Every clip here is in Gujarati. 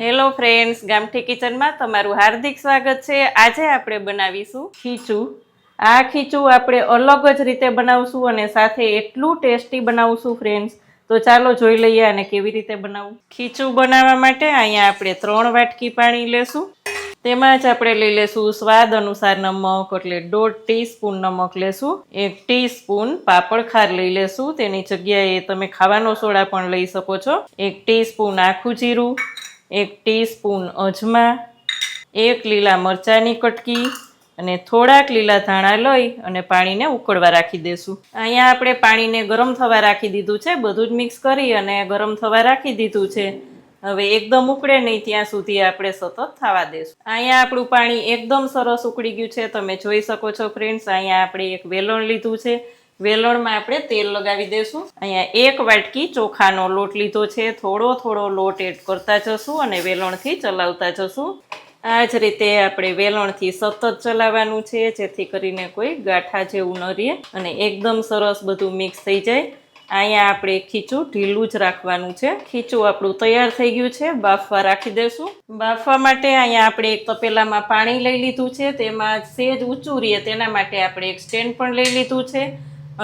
હેલો ફ્રેન્ડ્સ, ગામઠી કિચનમાં તમારું હાર્દિક સ્વાગત છે. આજે આપણે બનાવીશું ખીચું. આ ખીચું આપણે અલગ જ રીતે બનાવશું અને સાથે એટલું ટેસ્ટી બનાવશું ફ્રેન્ડ્સ. તો ચાલો જોઈ લઈએ અને કેવી રીતે બનાવવું. ખીચું બનાવવા માટે અહીંયા આપણે ત્રણ વાટકી પાણી લેશું. તેમાં જ આપણે લઈ લેશું સ્વાદ અનુસાર નમક, એટલે દોઢ ટીસ્પૂન નમક લેશું. એક ટીસ્પૂન પાપડ ખાર લઈ લેશું. તેની જગ્યાએ તમે ખાવાનો સોડા પણ લઈ શકો છો. એક ટીસ્પૂન આખું જીરું એક ટીસ્પૂન અજમા, એક લીલા મરચાંની કટકી અને થોડાક લીલા ધાણા લઈ અને પાણીને ઉકળવા રાખી દેશું. અહીંયા આપણે પાણીને ગરમ થવા રાખી દીધું છે, બધું જ મિક્સ કરી અને ગરમ થવા રાખી દીધું છે. હવે એકદમ ઉકળે નહીં ત્યાં સુધી આપણે સતત થવા દેશું. અહીંયા આપણું પાણી એકદમ સરસ ઉકળી ગયું છે, તમે જોઈ શકો છો ફ્રેન્ડ્સ અહીંયા આપણે એક વેલણ લીધું છે. વેલણમાં આપણે તેલ લગાવી દઈશું. અહીંયા એક વાટકી ચોખાનો લોટ લીધો છે. થોડો થોડો લોટ એડ કરતા જશું અને વેલણથી ચલાવતા જશું. આ જ રીતે આપણે વેલણથી સતત ચલાવવાનું છે, જેથી કરીને કોઈ ગાંઠા જેવું ન રહે અને એકદમ સરસ બધું મિક્સ થઈ જાય. અહીંયા આપણે ખીચું ઢીલું જ રાખવાનું છે. ખીચું આપણું તૈયાર થઈ ગયું છે. બાફવા રાખી દેશું બાફવા માટે અહીંયા આપણે એક તપેલામાં પાણી લઈ લીધું છે. તેમાં સેજ ઊંચું રહે તેના માટે આપણે એક સ્ટેન્ડ પણ લઈ લીધું છે.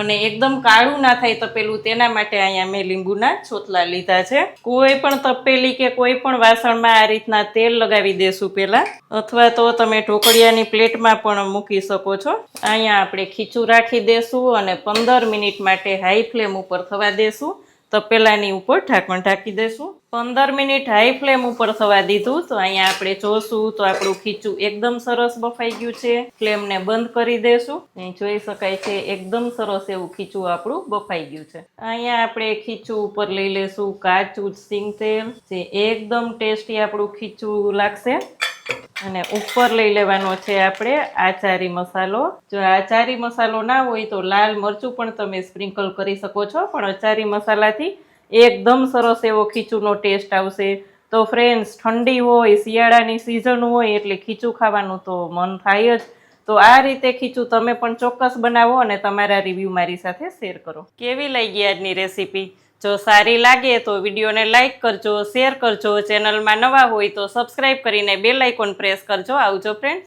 અને એકદમ કાળું ના થાય તપેલું તેના માટે અહીંયા મેં લીંબુના છોતલા લીધા છે. કોઈ પણ તપેલી કે કોઈ પણ વાસણમાં આ રીતના તેલ લગાવી દેશું પહેલાં. અથવા તો તમે ઢોકળિયાની પ્લેટમાં પણ મૂકી શકો છો. અહીંયા આપણે ખીચું રાખી દેશું અને પંદર મિનિટ માટે હાઈ ફ્લેમ ઉપર થવા દેશું. તપેલાની ઉપર ઢાંકણ ઢાંકી દેશું. પંદર મિનિટ હાઈ ફ્લેમ ઉપર થવા દીધું. તો અહીંયા આપણે જોશું તો આપણું ખીચું એકદમ સરસ બફાઈ ગયું છે. ફ્લેમને બંધ કરી દેશું. અહીં જોઈ શકાય છે એકદમ સરસ એવું ખીચું આપણું બફાઈ ગયું છે. અહીંયા આપણે ખીચું ઉપર લઈ લેશું કાચું સિંગ તેલ, જે એકદમ ટેસ્ટી આપણું ખીચું લાગશે. અને ઉપર લઈ લેવાનો છે આપણે આચારી મસાલો. જો આચારી મસાલો ના હોય તો લાલ મરચું પણ તમે સ્પ્રિંકલ કરી શકો છો, પણ અચારી મસાલાથી એકદમ સરસ એવો ખીચુનો ટેસ્ટ આવશે. તો ફ્રેન્ડ્સ ઠંડી હોય, શિયાળાની સિઝન હોય એટલે ખીચું ખાવાનું તો મન થાય જ. તો આ રીતે ખીચું તમે પણ ચોક્કસ બનાવો અને તમારા રિવ્યૂ મારી સાથે શેર કરો. કેવી લાગી આજની રેસીપી જો સારી લાગે તો વિડીયોને લાઇક કરજો શેર કરજો. ચેનલમાં નવા હોય તો સબસ્ક્રાઇબ કરીને બેલ આઇકોન પ્રેસ કરજો. આવજો ફ્રેન્ડ